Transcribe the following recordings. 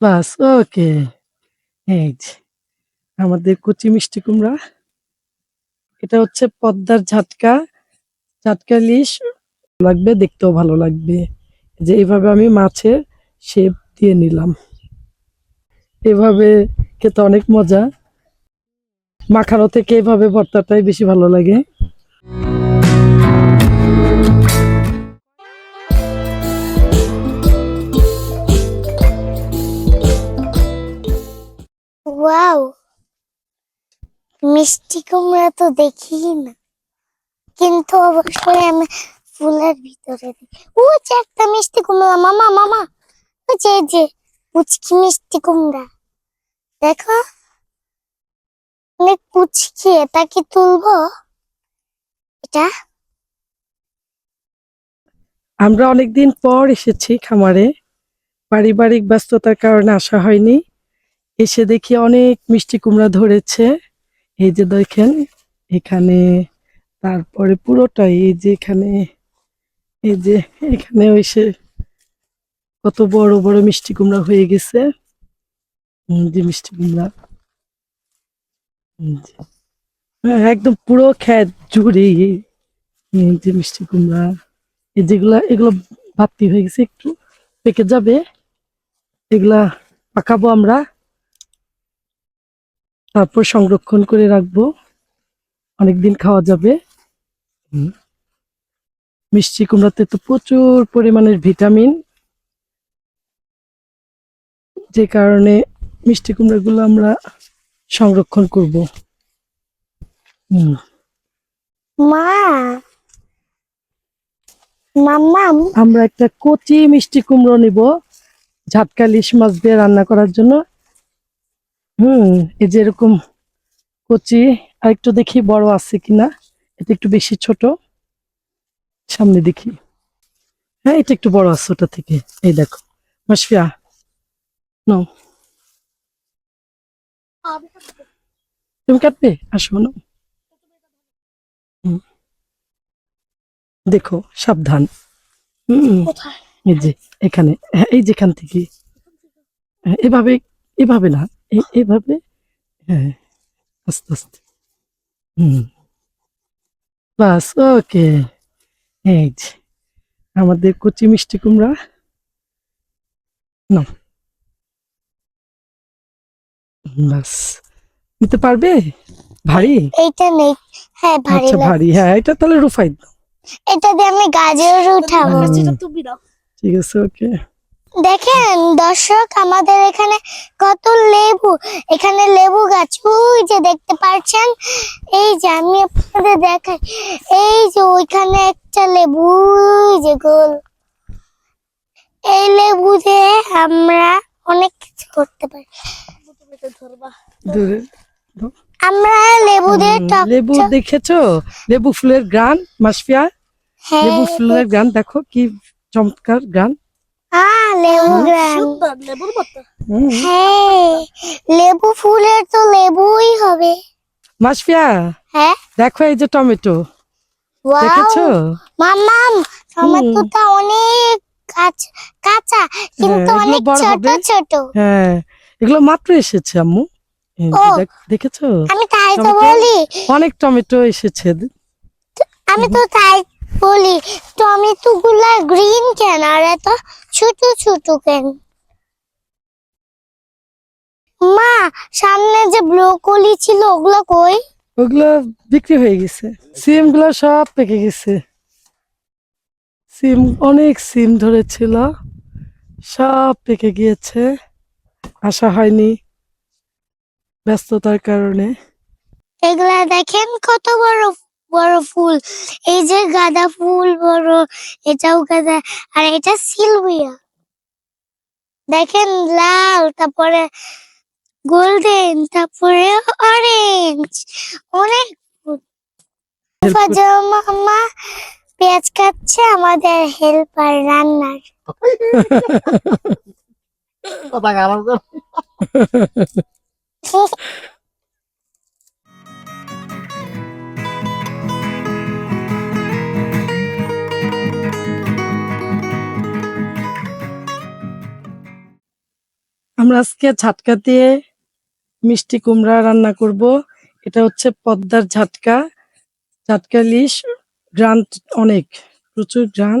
বাস, ওকে। এই যে, আমাদের কচি মিষ্টি কুমড়া। এটা হচ্ছে পদ্মার ঝাটকা ঝাটকা ইলিশ। লাগবে, দেখতেও ভালো লাগবে। যে, এইভাবে আমি মাছের শেপ দিয়ে নিলাম। এভাবে খেতে অনেক মজা। মাখানো থেকে এভাবে ভর্তাটাই বেশি ভালো লাগে। ওয়াও, মিষ্টি কুমড়া তো দেখি না। কিন্তু অবশ্যই আমি ফুলের ভিতরে ও যে একটা মিষ্টি কুমড়া, মামা মামা। ও যে যে, পুচকি মিষ্টি কুমড়া। দেখো, অনেক পুচকি, এটা কি তুলবো? এটা? আমরা অনেকদিন পর এসেছি খামারে। পারিবারিক ব্যস্ততার কারণে আসা হয়নি। এসে দেখি অনেক মিষ্টি কুমড়া ধরেছে। এই যে দেখেন এখানে তারপরে পুরোটাই এই যে এখানে এই যে এখানে এসে কত বড় বড় মিষ্টি কুমড়া হয়ে গেছে। যে মিষ্টি কুমড়া। হ্যাঁ, একদম পুরো খ্যাত জুড়ে যে মিষ্টি কুমড়া। এই যেগুলা এগুলো ভাত্তি হয়ে গেছে একটু পেকে যাবে। এগুলা পাকাবো আমরা। তারপর সংরক্ষণ করে রাখব। অনেকদিন খাওয়া যাবে। মিষ্টি কুমড়াতে তো প্রচুর পরিমাণের ভিটামিন। যে কারণে মিষ্টি কুমড়াগুলো আমরা সংরক্ষণ করব। হুম। মা। মাম্মাম। আমরা একটা কচি মিষ্টি কুমড়ো নিব। ঝাটকা ইলিশ মাছ দিয়ে রান্না করার জন্য। হুম এই যে এরকম কচি আর একটু দেখি বড় আছে কিনা। এটা একটু বেশি ছোট। সামনে দেখি। হ্যাঁ এটা একটু বড় আছে ওটা থেকে। এই দেখো মাসফিয়া নাও। তুমি কাটবে? আসো না। দেখো সাবধান। হুম এই যে এখানে হ্যাঁ এই যেখান থেকে। হ্যাঁ, এভাবে এভাবে না। এভাবে? হ্যাঁ আস্তে আস্তে। হুম। বাস ওকে। এই যে আমাদের কচি মিষ্টি কুমড়া। না বাস। নিতে পারবে? ভারী? এইটা নেই। হ্যাঁ ভারী আচ্ছা ভারী। হ্যাঁ এটা তাহলে রুফাই দাও। এটা দিয়ে আমি গাজর উঠাবো হুম। ঠিক আছে ওকে। দেখেন দর্শক আমাদের এখানে কত লেবু এখানে লেবু গাছ। ওই যে দেখতে পাচ্ছেন? এই যে আমি আপনাদের দেখাই। এই যে ওইখানে একটা লেবু যে গোল। এই লেবু দিয়ে আমরা অনেক কিছু করতে পারি। আমরা লেবু দিয়ে লেবু দেখেছ? লেবু ফুলের গান মাসফিয়া? হ্যাঁ লেবু ফুলের গান দেখো কি চমৎকার গ্রান। আহ লেবু গ্রাম হুম। হ্যাঁ লেবু ফুলের তো লেবুই হবে। মাসফিয়া হ্যাঁ? দেখো এই যে টমেটো। দেখেছ? মামাম টমেটোটা অনেক কাঁচা কিন্তু হ্যাঁ, এগুলো অনেক ছোট ছোট। হ্যাঁ এগুলো মাত্র এসেছে আম্মু। দেখেছ? আমি তাই তো বলি। অনেক টমেটো এসেছে। আমি তো তাই বলি টমেটো গুলা গ্রিন কেন? আর এত ছোট ছোট কেন? মা সামনে যে ব্রোকলি ছিল ওগুলো কই? ওগুলো বিক্রি হয়ে গেছে। সিমগুলো সব পেকে গেছে। সিম অনেক সিম ধরেছিল। সব পেকে গিয়েছে। আসা হয়নি ব্যস্ততার কারণে। এগুলা দেখেন কত বড় বড় ফুল। এই যে গাঁদা ফুল বড় এটাও গাঁদা আর এটা সিলভিয়া। দেখেন লাল তারপরে গোল্ডেন তারপরে অরেঞ্জ অনেক মামা পেঁয়াজ কাটছে আমাদের হেল্পার রান্নার। আমরা আজকে ঝাটকা দিয়ে মিষ্টি কুমড়া রান্না করব। এটা হচ্ছে পদ্মার ঝাটকা। ঝাটকা ইলিশ গ্রান অনেক, প্রচুর গ্রান।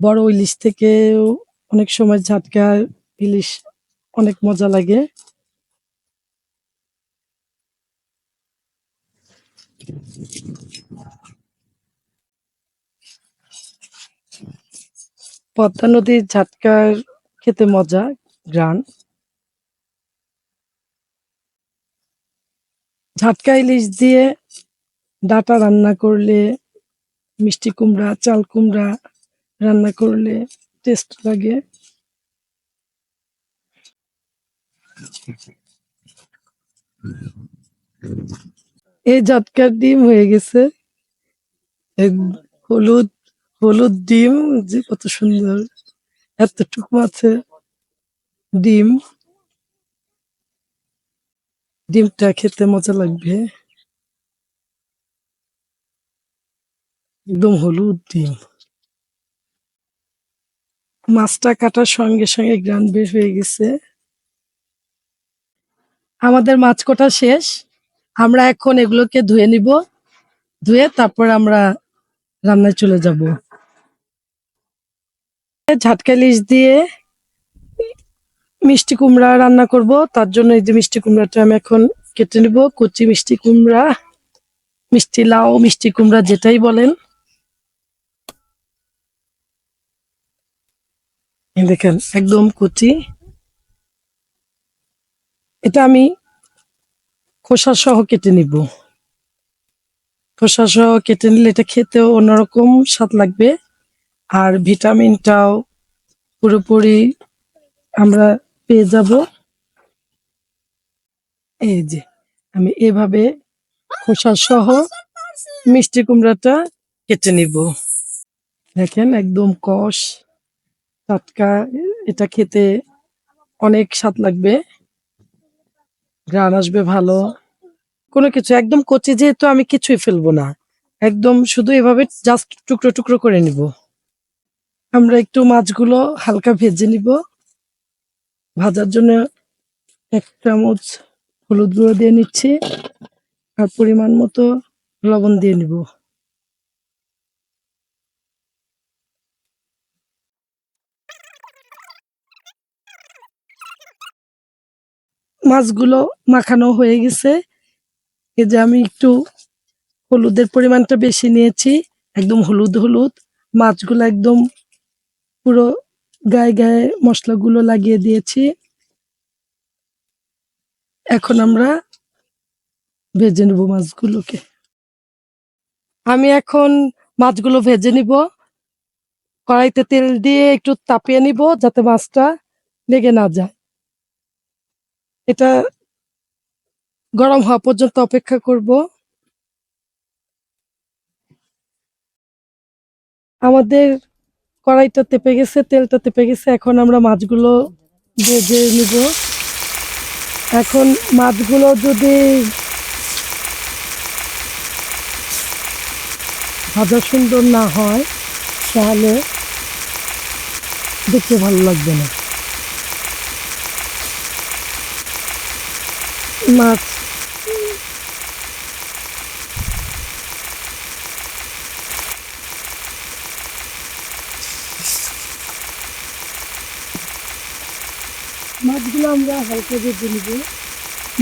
বড় ইলিশ থেকেও অনেক সময় ঝাটকা ইলিশ অনেক মজা লাগে। পদ্মা নদীর ঝাটকার খেতে মজা, গ্রান। ঝাটকা ইলিশ দিয়ে ডাটা রান্না করলে, মিষ্টি কুমড়া, চাল কুমড়া রান্না করলে টেস্ট লাগে। এই ঝাটকার ডিম হয়ে গেছে। হলুদ হলুদ ডিম, যে কত সুন্দর, এতটুকু আছে ডিম। ডিমটা খেতে মজা লাগবে। একদম হলুদ ডিম। মাছটা কাটার সঙ্গে সঙ্গে গ্রান বের হয়ে গেছে। আমাদের মাছ কটা শেষ। আমরা এখন এগুলোকে ধুয়ে নিব। ধুয়ে তারপর আমরা রান্নায় চলে যাব। ঝাটকা ইলিশ দিয়ে মিষ্টি কুমড়া রান্না করব। তার জন্য এই যে মিষ্টি কুমড়াটা আমি এখন কেটে নিব। কচি মিষ্টি কুমড়া, মিষ্টি লাউ, মিষ্টি কুমড়া যেটাই বলেন। দেখেন, একদম কচি। এটা আমি খোসা সহ কেটে নিব। খোসা সহ কেটে নিলে এটা খেতেও অন্যরকম স্বাদ লাগবে। আর ভিটামিনটাও পুরোপুরি আমরা পেয়ে যাব। এই যে, আমি এভাবে খোসা সহ মিষ্টি কুমড়াটা কেটে নিব। দেখেন, একদম কষ, টাটকা, এটা খেতে অনেক স্বাদ লাগবে। গ্রান আসবে ভালো। কোনো কিছু, একদম কচি যেহেতু আমি কিছুই ফেলব না। একদম শুধু এভাবে জাস্ট টুকরো টুকরো করে নিব। আমরা একটু মাছগুলো হালকা ভেজে নিব। ভাজার জন্য এক চামচ হলুদ গুঁড়ো দিয়ে নিচ্ছি আর পরিমাণ মতো লবণ দিয়ে নিব। মাছগুলো মাখানো হয়ে গেছে। এই যে আমি একটু হলুদের পরিমাণটা বেশি নিয়েছি, একদম হলুদ হলুদ। মাছগুলো একদম পুরো গায়ে গায়ে মশলাগুলো লাগিয়ে দিয়েছি। এখন আমরা ভেজে নেব মাছগুলোকে। আমি এখন মাছগুলো ভেজে নিব। কড়াইতে তেল দিয়ে একটু তাপিয়ে নিব যাতে মাছটা লেগে না যায়। এটা গরম হওয়া পর্যন্ত অপেক্ষা করব। আমাদের কড়াইটা তেপে গেছে, তেলটা তেপে গেছে, এখন আমরা মাছগুলো ভেজে নিব। এখন মাছগুলো যদি ভাজা সুন্দর না হয়, তাহলে দেখতে ভালো লাগবে না। মাছ মাছগুলো আমরা হালকা ভেজে নিব।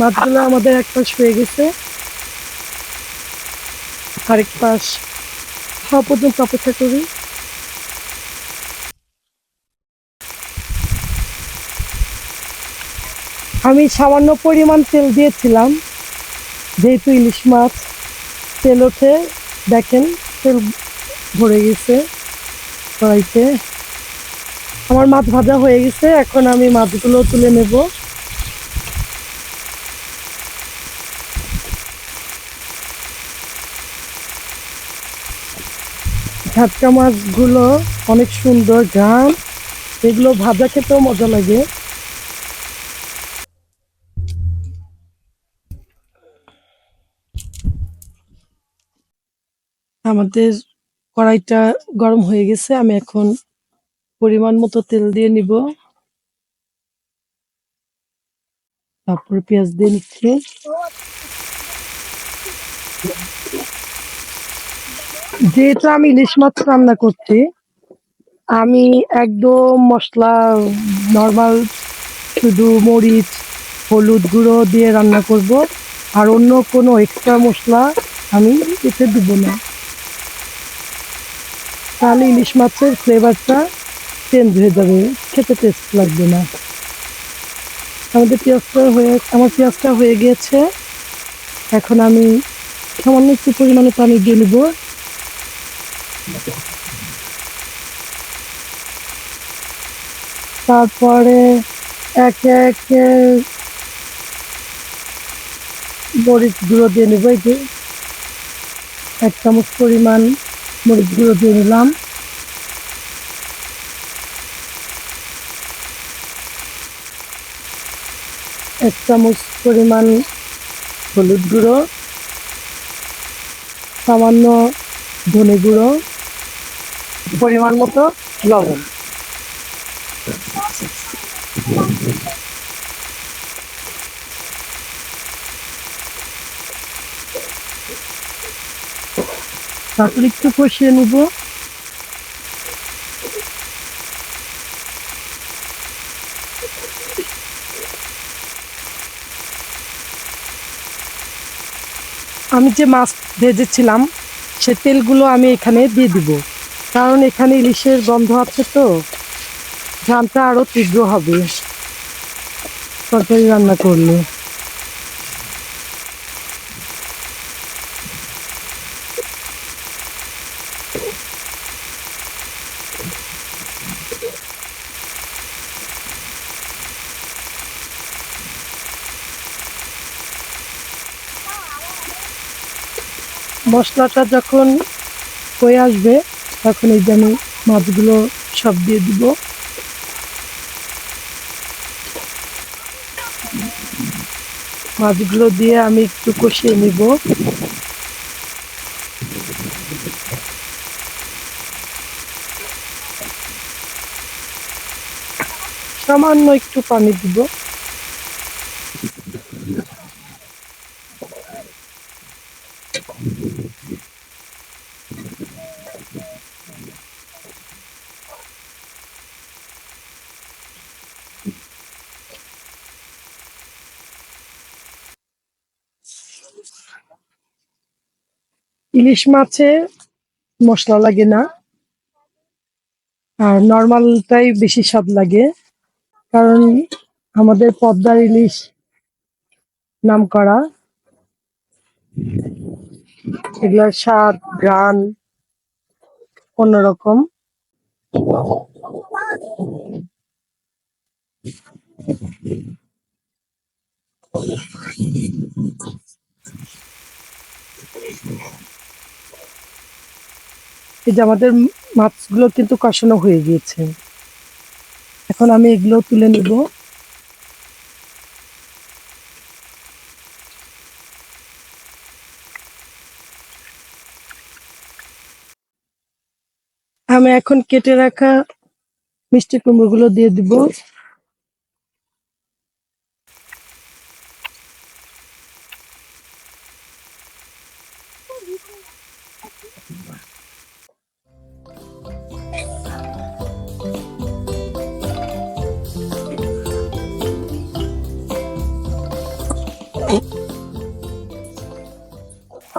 মাছগুলো আমাদের এক পাশ হয়ে গেছে। আরেক পাশ হওয়া পর্যন্ত অপেক্ষা করি। আমি সামান্য পরিমাণ তেল দিয়েছিলাম। যেহেতু ইলিশ মাছ তেল ওঠে, দেখেন তেল ভরে গেছে। কড়াইতে। আমার মাছ ভাজা হয়ে গেছে, এখন আমি মাছগুলো তুলে নেব। ঝাটকা মাছগুলো অনেক সুন্দর গান এগুলো ভাজা খেতেও মজা লাগে। আমাদের কড়াইটা গরম হয়ে গেছে, আমি এখন পরিমাণ মতো তেল দিয়ে নিব। তারপর পেঁয়াজ দিয়ে নিচ্ছে। যেহেতু আমি ইলিশ মাছ রান্না করছি, আমি একদম মশলা নর্মাল শুধু মরিচ, হলুদ গুঁড়ো দিয়ে রান্না করব, আর অন্য কোনো এক্সট্রা মশলা আমি এতে দেবো না। তাহলে ইলিশ মাছের ফ্লেভারটা চেঞ্জ হয়ে যাবে, খেতে টেস্ট লাগবে না। আমাদের পেঁয়াজটা হয়ে, আমার পেঁয়াজটা হয়ে গিয়েছে এখন আমি সামান্য একটু পরিমাণে পানি দিয়ে নেব। তারপরে একে একে মরিচ গুঁড়ো দিয়ে নেব। এই যে এক চামচ পরিমাণ মরিচ গুঁড়ো দিয়ে নিলাম। এক চামচ পরিমাণ হলুদ গুঁড়ো, সামান্য ধনে গুঁড়ো, পরিমাণ মতো লবণ। তারপর একটু কষিয়ে নেব। আমি যে মাছ ভেজেছিলাম, সে তেলগুলো আমি এখানে দিয়ে দিব। কারণ এখানে ইলিশের গন্ধ আছে তো ঘ্রামটা আরও তীব্র হবে। তরকারি রান্না করলে। মশলাটা যখন হয়ে আসবে, তখন এই যে মাছগুলো সব দিয়ে দিব। মাছগুলো দিয়ে আমি একটু কষিয়ে নিব। সামান্য একটু পানি দিব। ইলিশ মাছে মশলা লাগে না। আর নর্মালটাই বেশি স্বাদ লাগে। কারণ আমাদের পদ্মার ইলিশ নাম করা। এগুলোর স্বাদ গ্রান অন্যরকম। এই যে আমাদের মাছগুলো কিন্তু কষানো হয়ে গিয়েছে। এখন আমি এগুলো তুলে নেব। আমি এখন কেটে রাখা মিষ্টি কুমড়োগুলো দিয়ে দিব।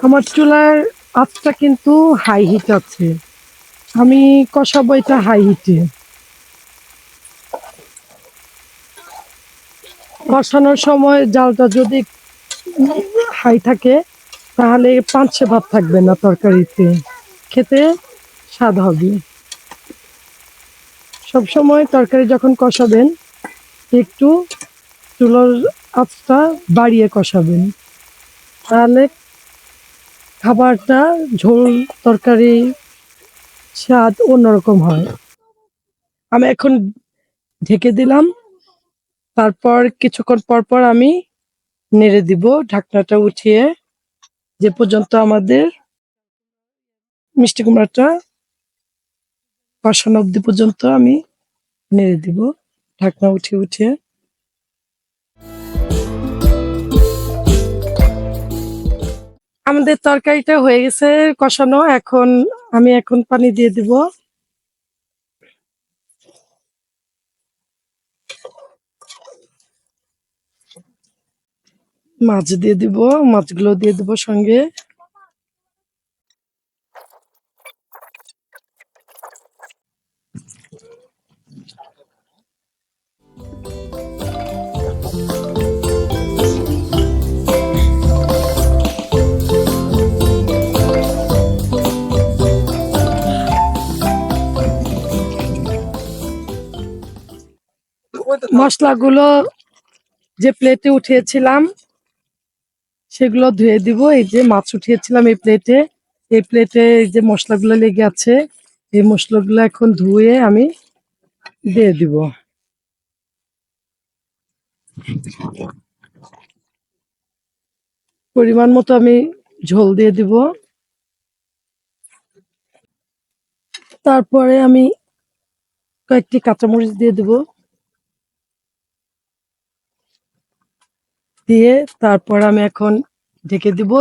আমার চুলার আঁচটা কিন্তু হাই হিট আছে। আমি কষাবো এটা হাই হিটে কষানোর সময় জালটা যদি হাই থাকে, তাহলে পাঁচশো ভাত থাকবে না তরকারিতে। খেতে স্বাদ হবে। সবসময় তরকারি যখন কষাবেন, একটু চুলোর আঁচটা বাড়িয়ে কষাবেন। তাহলে খাবারটা ঝোল, তরকারি, স্বাদ অন্যরকম হয়। আমি এখন ঢেকে দিলাম। তারপর কিছুক্ষণ পর পর আমি নেড়ে দিব ঢাকনাটা উঠিয়ে। যে পর্যন্ত আমাদের মিষ্টি কুমড়াটা কষানো অব্দি পর্যন্ত আমি নেড়ে দিব। ঢাকনা উঠিয়ে উঠিয়ে আমাদের তরকারিটা হয়ে গেছে কষানো। এখন আমি এখন পানি দিয়ে দিব। মাছ দিয়ে দিব, মাছগুলো দিয়ে দিব সঙ্গে। মশলাগুলো যে প্লেটে উঠিয়েছিলাম, সেগুলো ধুয়ে দিব। এই যে মাছ উঠিয়েছিলাম এই প্লেটে এই প্লেটে যে মশলাগুলো লেগে আছে, এই মশলাগুলো এখন ধুয়ে আমি দিয়ে দিব। পরিমাণ মতো আমি ঝোল দিয়ে দিব। তারপরে আমি কয়েকটি কাঁচামরিচ দিয়ে দিব। দিয়ে তারপর আমি এখন ঢেকে দিব।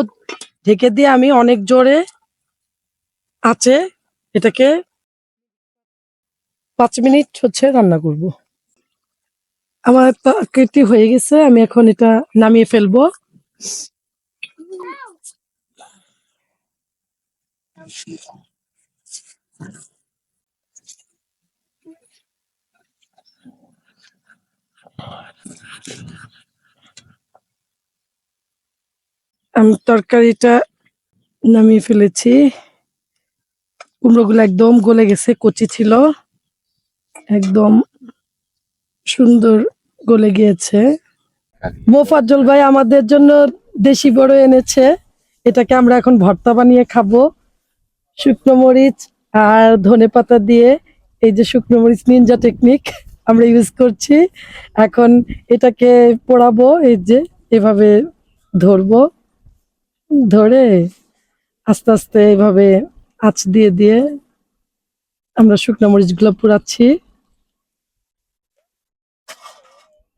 ঢেকে দিয়ে আমি অনেক জোরে আছে এটাকে পাঁচ মিনিট হচ্ছে রান্না করব। আমার তরকারিটি হয়ে গেছে, আমি এখন এটা নামিয়ে ফেলব। আমি তরকারিটা নামিয়ে ফেলেছি। কুমড়োগুলো একদম গলে গেছে, কচি ছিল। একদম সুন্দর গলে গিয়েছে। মোফাজ্জল ভাই আমাদের জন্য দেশি বড় এনেছে। এটাকে আমরা এখন ভর্তা বানিয়ে খাব। শুকনো মরিচ আর ধনে পাতা দিয়ে। এই যে শুকনো মরিচ নিনজা টেকনিক আমরা ইউজ করছি। এখন এটাকে পোড়াবো, এই যে এভাবে ধরবো। ধরে আস্তে আস্তে এভাবে আঁচ দিয়ে দিয়ে আমরা শুকনো মরিচগুলো পুরাচ্ছি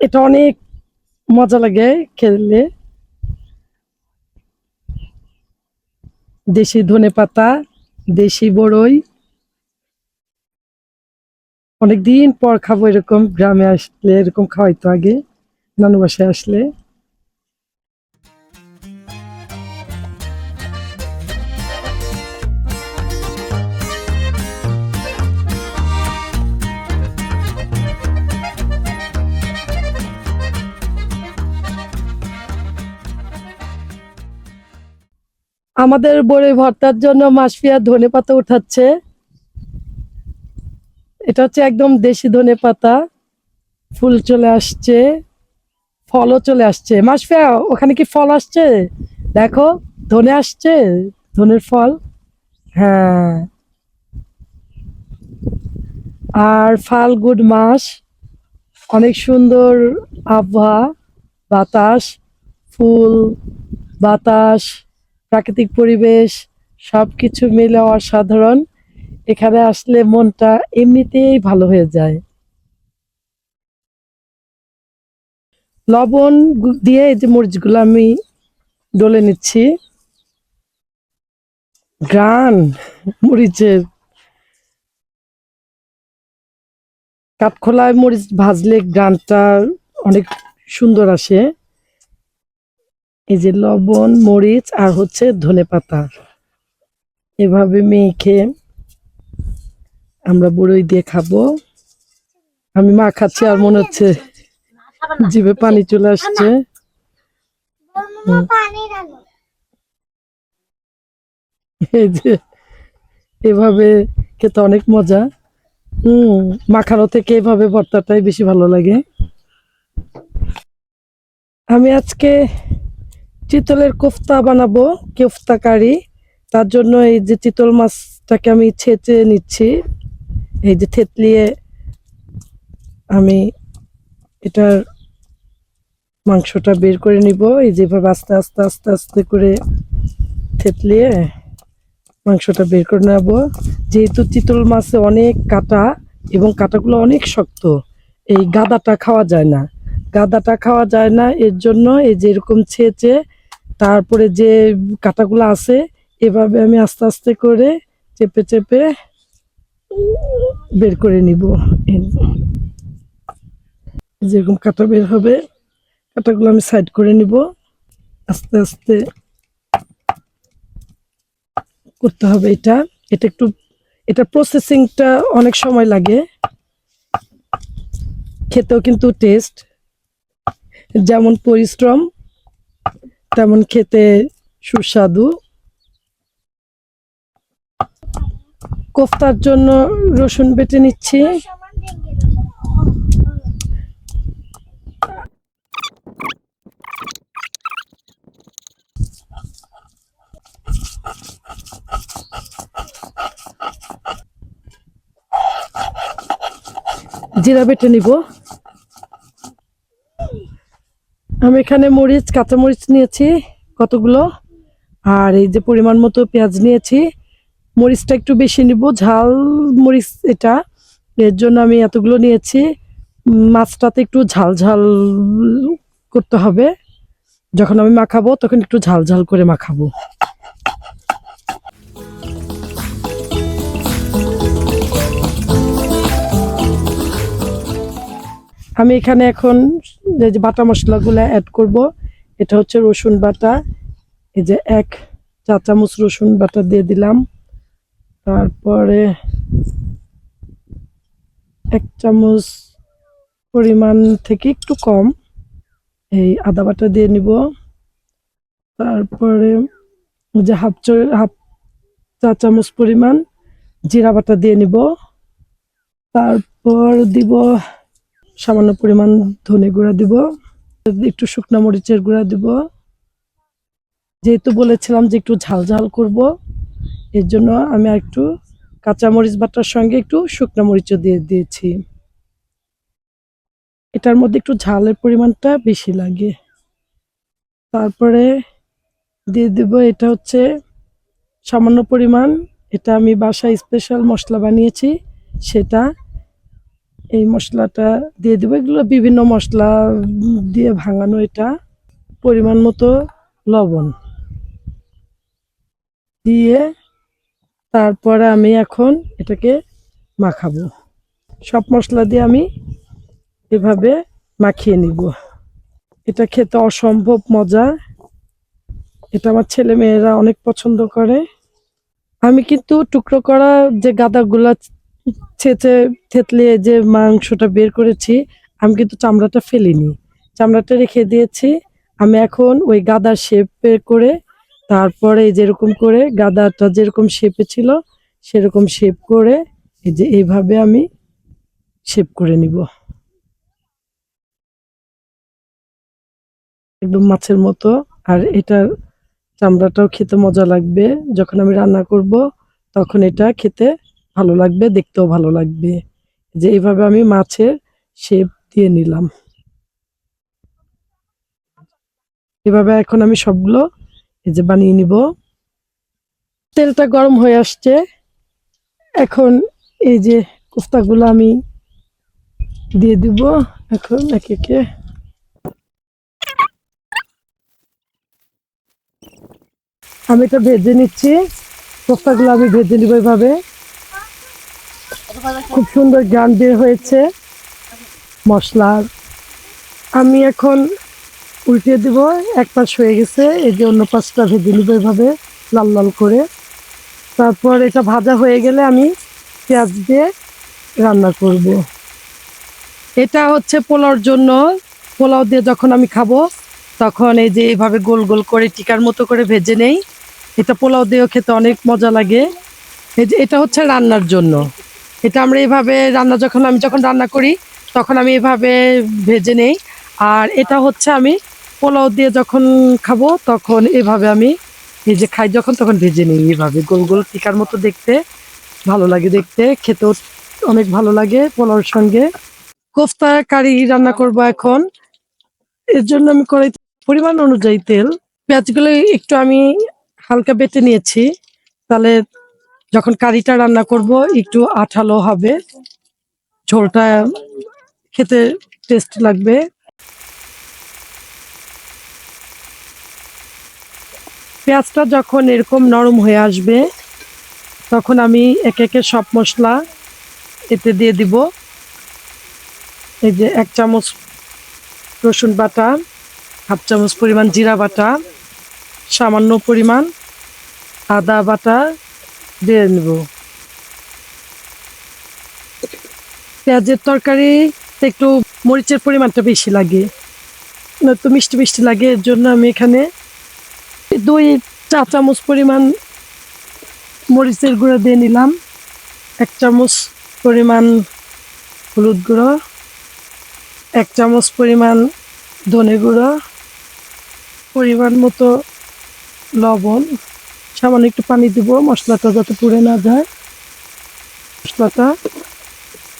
এটা অনেক মজা লাগে খেলে। দেশি ধনে পাতা, দেশি বড়ই। অনেকদিন পর খাব এরকম, গ্রামে আসলে এরকম খাওয়াইতো আগে, নানু বাসায় আসলে। আমাদের বড়ি ভর্তার জন্য মাসফিয়া ধনে পাতা উঠাচ্ছে। এটা হচ্ছে একদম দেশি ধনে পাতা। ফুল চলে আসছে, ফলও চলে আসছে। মাসফিয়া, ওখানে কি ফল আসছে? দেখো, ধনে আসছে, ধনের ফল। হ্যাঁ। আর ফাল্গুন মাস অনেক সুন্দর আবহাওয়া, বাতাস, ফুল, বাতাস। প্রাকৃতিক পরিবেশ, সবকিছু মিলে অসাধারণ। এখানে আসলে মনটা এমনিতেই ভালো হয়ে যায়। লবণ দিয়ে এই যে মরিচগুলো আমি ডলে নিচ্ছি। গ্রান মরিচের। কাঠখোলায় মরিচ ভাজলে গ্রানটা অনেক সুন্দর আসে। এই যে লবণ মরিচ আর হচ্ছে ধনে পাতা। এভাবে মেখে আমরা বড়ই দিয়ে খাব। আমি মা খাচ্ছি আর মনে হচ্ছে জিভে পানি চলে আসছে। এই যে এভাবে খেতে অনেক মজা। হম মাখানো থেকে এভাবে ভর্তাটাই বেশি ভালো লাগে। আমি আজকে চিতলের কোফতা বানাবো কোফতা কারি তার জন্য এই যে চিতল মাছটাকে আমি ছেঁচে নিচ্ছি। এই যে থেতলিয়ে আমি এটার মাংসটা বের করে নিব। এই যেভাবে আস্তে আস্তে আস্তে আস্তে করে থেতলিয়ে মাংসটা বের করে নেব। যেহেতু চিতল মাছে অনেক কাটা এবং কাটাগুলো অনেক শক্ত, এই গাদাটা খাওয়া যায় না। গাদাটা খাওয়া যায় না, এর জন্য এই যে এরকম ছেঁচে তারপরে যে কাটাগুলো আছে, এভাবে আমি আস্তে আস্তে করে চেপে চেপে বের করে নিব। যেরকম কাটা বের হবে, কাটাগুলো আমি সাইড করে নিব। আস্তে আস্তে করতে হবে এটা। এটা একটু, এটা প্রসেসিংটা অনেক সময় লাগে। খেতেও কিন্তু টেস্ট যেমন পরিশ্রম তেমন খেতে সুস্বাদু। কোফতার জন্য রসুন বেটে নিচ্ছি। জিরা বেটে নিব। আমি এখানে মরিচ, কাঁচা মরিচ নিয়েছি কতগুলো, আর এই যে পরিমাণ মতো পেঁয়াজ নিয়েছি। মরিচটা একটু বেশি নিব, ঝাল মরিচ এটা। এর জন্য আমি এতগুলো নিয়েছি। মাছটাতে একটু ঝাল ঝাল করতে হবে। যখন আমি মাখাবো তখন একটু ঝাল ঝাল করে মাখাবো। আমি এখানে এখন যে বাটা মশলাগুলো অ্যাড করব, এটা হচ্ছে রসুন বাটা। এই যে এক চা চামচ রসুন বাটা দিয়ে দিলাম। তারপরে এক চামচ পরিমাণ থেকে একটু কম এই আদা বাটা দিয়ে নিব। তারপরে যে হাফ চ- হাফ চা চামচ পরিমাণ জিরা বাটা দিয়ে নিব। তারপর দিব সামান্য পরিমাণ ধনে গুঁড়া দিব, একটু শুকনো মরিচের গুঁড়া দিব। যেহেতু বলেছিলাম যে একটু ঝাল ঝাল করব, এর জন্য আমি একটু কাঁচা মরিচ বাটার সঙ্গে একটু শুকনো মরিচও দিয়ে দিয়েছি। এটার মধ্যে একটু ঝালের পরিমাণটা বেশি লাগে। তারপরে দিয়ে দেব এটা হচ্ছে সামান্য পরিমাণ, এটা আমি বাসায় স্পেশাল মশলা বানিয়েছি, সেটা এই মশলাটা দিয়ে দেবো। এগুলো বিভিন্ন মশলা দিয়ে ভাঙানো এটা। পরিমাণ মতো লবণ। দিয়ে তারপরে আমি এখন এটাকে মাখাবো। সব মশলা দিয়ে আমি এভাবে মাখিয়ে নিব। এটা খেতে অসম্ভব মজা। এটা আমার ছেলে মেয়েরা অনেক পছন্দ করে। আমি কিন্তু টুকরো করা যে গাদাগুলা ছেঁচে থেতলে যে মাংসটা বের করেছি, আমি কিন্তু চামড়াটা ফেলিনি। চামড়াটা রেখে দিয়েছি। আমি এখন ওই গাদার শেপে করে, তারপরে যেরকম করে গাদাটা যেরকম শেপে ছিল, সেরকম শেপ করে এই যে এইভাবে আমি শেপ করে নিব। একদম মাছের মতো। আর এটার চামড়াটাও খেতে মজা লাগবে। যখন আমি রান্না করব, তখন এটা খেতে ভালো লাগবে, দেখতেও ভালো লাগবে। যে এইভাবে আমি মাছের শেপ দিয়ে নিলাম। এভাবে এখন আমি সবগুলো এই যে বানিয়ে নিব। তেলটা গরম হয়ে আসছে। এখন এই যে কোফতাগুলো আমি দিয়ে দিব এখন একে একে। আমি এটা ভেজে নিচ্ছি। কোফতাগুলো আমি ভেজে নিব এইভাবে খুব সুন্দর গান বের হয়েছে মশলার আমি এখন উল্টে দিব, এক পাশ হয়ে গেছে, এই যে অন্য পাশটা ভেজে নিব এভাবে, লাল লাল করে। তারপর এটা ভাজা হয়ে গেলে আমি পেঁয়াজ দিয়ে রান্না করব। এটা হচ্ছে পোলাওর জন্য। পোলাও দিয়ে যখন আমি খাব, তখন এই যে এইভাবে গোল গোল করে টিকার মতো করে ভেজে নেই। এটা পোলাও দিয়েও খেতে অনেক মজা লাগে। এই যে এটা হচ্ছে রান্নার জন্য। এটা আমরা এভাবে রান্না যখন, আমি যখন রান্না করি, তখন আমি এভাবে ভেজে নেই। আর এটা হচ্ছে আমি পোলাও দিয়ে যখন খাব, তখন এভাবে আমি এই যে খাই যখন, তখন ভেজে নিই এভাবে। গোল গোল টিকার মতো দেখতে, ভালো লাগে দেখতে। খেতেও অনেক ভালো লাগে পোলাওর সঙ্গে। কোফতা কারি রান্না করব এখন। এর জন্য আমি কড়াই পরিমাণ অনুযায়ী তেল। পেঁয়াজগুলো একটু আমি হালকা বেটে নিয়েছি। তাহলে যখন কারিটা রান্না করব, একটু আঠালো হবে। ঝোলটা খেতে টেস্ট লাগবে। পেঁয়াজটা যখন এরকম নরম হয়ে আসবে, তখন আমি একে একে সব মশলা এতে দিয়ে দিব। এই যে এক চামচ রসুন বাটা, হাফ চামচ পরিমাণ জিরা বাটা, সামান্য পরিমাণ আদা বাটা দিয়ে নেব। পেঁয়াজের তরকারি একটু মরিচের পরিমাণটা বেশি লাগে, নয়তো মিষ্টি মিষ্টি লাগে, এর জন্য আমি এখানে দুই চা চামচ পরিমাণ মরিচের গুঁড়ো দিয়ে নিলাম, এক চামচ পরিমাণ হলুদ গুঁড়ো, এক চামচ পরিমাণ ধনে গুঁড়ো, পরিমাণ মতো লবণ সামান্য একটু পানি দিব, মশলাটা যাতে পুড়ে না যায়। মশলাটা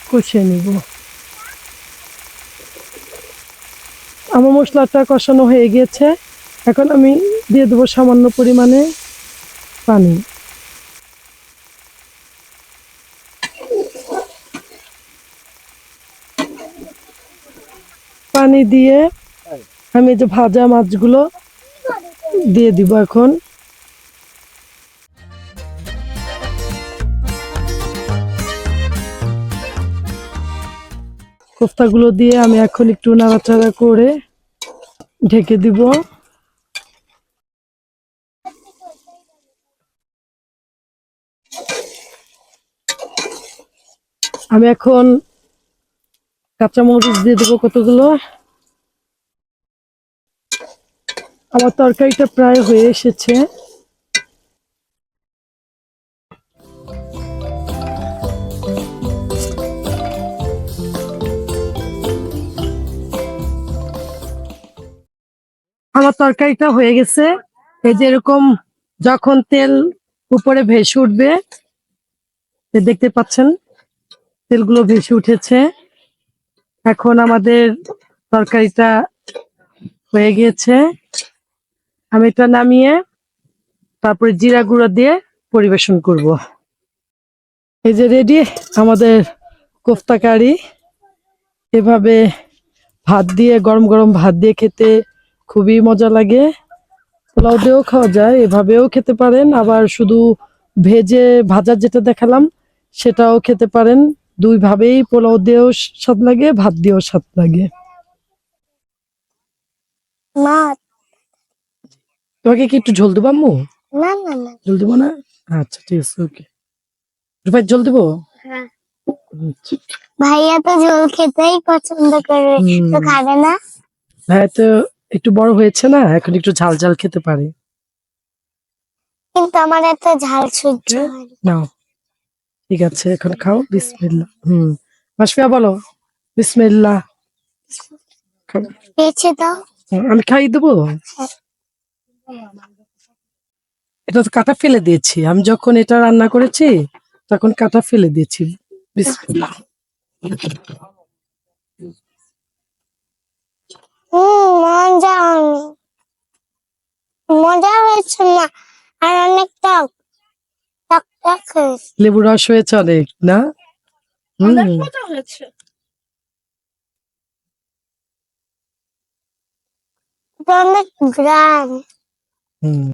কষিয়ে নিব। আমার মশলাটা কষানো হয়ে গিয়েছে এখন আমি দিয়ে দেবো সামান্য পরিমাণে পানি। পানি দিয়ে আমি যে ভাজা মাছগুলো দিয়ে দিব এখন। কোফতাগুলো দিয়ে আমি এখন একটু নাড়াচাড়া করে ঢেকে দিব। আমি এখন কাঁচামরিচ দিয়ে দেবো কতগুলো? আমার তরকারিটা প্রায় হয়ে এসেছে। আমার তরকারিটা হয়ে গেছে। এই যে এরকম যখন তেল উপরে ভেসে উঠবে দেখতে পাচ্ছেন, তেলগুলো ভেসে উঠেছে। এখন আমাদের তরকারিটা হয়ে গিয়েছে। আমি এটা নামিয়ে তারপরে জিরা গুঁড়ো দিয়ে পরিবেশন করব। এই যে রেডি আমাদের কোফতা কারি। এভাবে ভাত দিয়ে, গরম গরম ভাত দিয়ে খেতে খুবই মজা লাগে। পোলাও দিয়েও খাওয়া যায় এভাবেও খেতে পারেন। আবার শুধু ভেজে ভাজা যেটা দেখালাম সেটাও খেতে পারেন। দুই ভাবেই পোলাও দিয়েও স্বাদ লাগে ভাত দিয়েও স্বাদ লাগে। তোমাকে কি একটু ঝোল দেবো আম্মু? না না না। ঝোল দেবো না? আচ্ছা ঠিক আছে ওকে। রূপাই ঝোল দেবো? হ্যাঁ। ভাইয়া তো ঝোল খেতেই পছন্দ করে। তো খাবে না? হ্যাঁ তো একটু বড় হয়েছে না? এখন একটু ঝাল ঝাল খেতে পারে। কিন্তু আমার এত ঝাল সহ্য না। নাও। ঠিক আছে এখন খাও। বিসমিল্লাহ। হুম। মাসফিয়া বলো। বিসমিল্লাহ। পেয়েছে দাও আমি খাইয়ে দেবো? এটা তো কাটা ফেলে দিয়েছি। আমি যখন এটা রান্না করেছি তখন কাটা ফেলে দিয়েছি। বিসমিল্লাহ। হম মজা মজা হয়েছে না? আর অনেক টক টক টক হয়েছে। লেবু রস হয়েছে অনেক না? হুম। হয়েছে। অনেক গ্রাম। হুম।